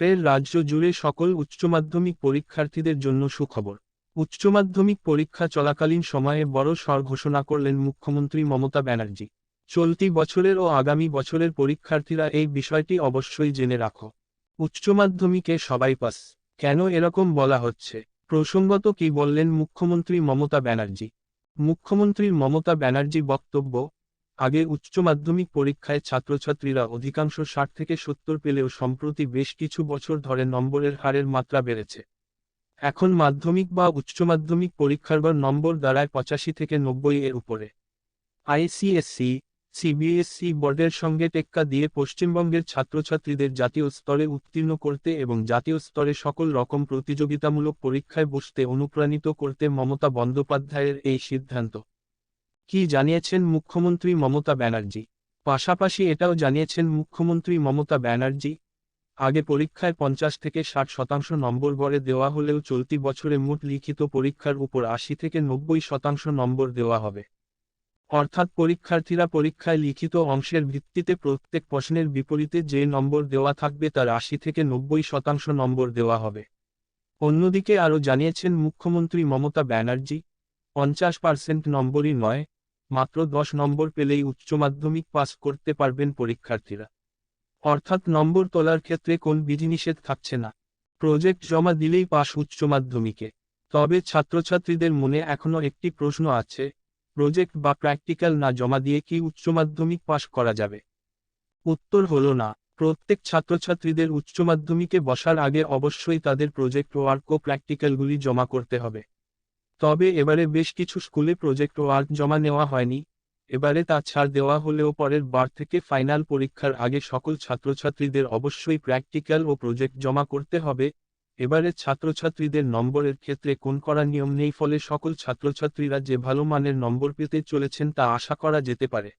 ফের রাজ্য জুড়ে সকল উচ্চ মাধ্যমিক পরীক্ষার্থীদের জন্য সুখবর। উচ্চ মাধ্যমিক পরীক্ষা চলাকালীন সময়ে বড় স্বর ঘোষণা করলেন মুখ্যমন্ত্রী মমতা ব্যানার্জি। চলতি বছরের ও আগামী বছরের পরীক্ষার্থীরা এই বিষয়টি অবশ্যই জেনে রাখো। উচ্চ মাধ্যমিকে সবাই পাস। কেন এরকম বলা হচ্ছে? প্রসঙ্গত কি বললেন মুখ্যমন্ত্রী মমতা ব্যানার্জি? মুখ্যমন্ত্রীর মমতা ব্যানার্জি বক্তব্য আগে উচ্চ মাধ্যমিক পরীক্ষায় ছাত্রছাত্রীরা অধিকাংশ ষাট থেকে সত্তর পেলেও সম্প্রতি বেশ কিছু বছর ধরে নম্বরের হারের মাত্রা বেড়েছে। এখন মাধ্যমিক বা উচ্চ মাধ্যমিক পরীক্ষার বার নম্বর দাঁড়ায় পঁচাশি থেকে নব্বই এর উপরে। আইসিএসসি, সিবিএসসি বোর্ডের সঙ্গে টেক্কা দিয়ে পশ্চিমবঙ্গের ছাত্রছাত্রীদের জাতীয় স্তরে উত্তীর্ণ করতে এবং জাতীয় স্তরে সকল রকম প্রতিযোগিতামূলক পরীক্ষায় বসতে অনুপ্রাণিত করতে মমতা বন্দ্যোপাধ্যায়ের এই সিদ্ধান্ত। কি জানিয়েছেন মুখ্যমন্ত্রী মমতা ব্যানার্জি? পাশাপাশি এটাও জানিয়েছেন মুখ্যমন্ত্রী মমতা ব্যানার্জি। আগে পরীক্ষায় পঞ্চাশ থেকে ষাট শতাংশ নম্বর গড়ে দেওয়া হলেও চলতি বছরে মোট লিখিত পরীক্ষার উপর আশি থেকে নব্বই শতাংশ নম্বর দেওয়া হবে। অর্থাৎ পরীক্ষার্থীরা পরীক্ষায় লিখিত অংশের ভিত্তিতে প্রত্যেক প্রশ্নের বিপরীতে যে নম্বর দেওয়া থাকবে তার আশি থেকে নব্বই শতাংশ নম্বর দেওয়া হবে। অন্যদিকে আরও জানিয়েছেন মুখ্যমন্ত্রী মমতা ব্যানার্জি, পঞ্চাশ পার্সেন্ট নম্বরই নয় মাত্র দশ নম্বর পেলেই উচ্চ মাধ্যমিক পাস করতে পারবেন পরীক্ষার্থীরা। অর্থাৎ নম্বর তোলার ক্ষেত্রে কোন বিধিনিষেধ থাকছে না। প্রজেক্ট জমা দিলেই পাস উচ্চ মাধ্যমিকে। তবে ছাত্রছাত্রীদের মনে এখনও একটি প্রশ্ন আছে, প্রজেক্ট বা প্র্যাকটিক্যাল না জমা দিয়ে কি উচ্চ মাধ্যমিক পাশ করা যাবে? উত্তর হলো না। প্রত্যেক ছাত্রছাত্রীদের উচ্চ মাধ্যমিকে বসার আগে অবশ্যই তাদের প্রজেক্ট ওয়ার্ক ও প্র্যাকটিক্যালগুলি জমা করতে হবে। তবে এবারে বেশ কিছু স্কুলে প্রজেক্ট ওয়ার্ক জমা নেওয়া হয়নি। এবারে তা ছাড় দেওয়া হলেও পরের বার থেকে ফাইনাল পরীক্ষার আগে সকল ছাত্রছাত্রীদের অবশ্যই প্র্যাকটিক্যাল ও প্রজেক্ট জমা করতে হবে। এবারে ছাত্রছাত্রীদের নম্বরের ক্ষেত্রে কোন করা নিয়ম নেই, ফলে সকল ছাত্রছাত্রীরা যে ভালো মানের নম্বর পেতে চলেছেন তা আশা করা যেতে পারে।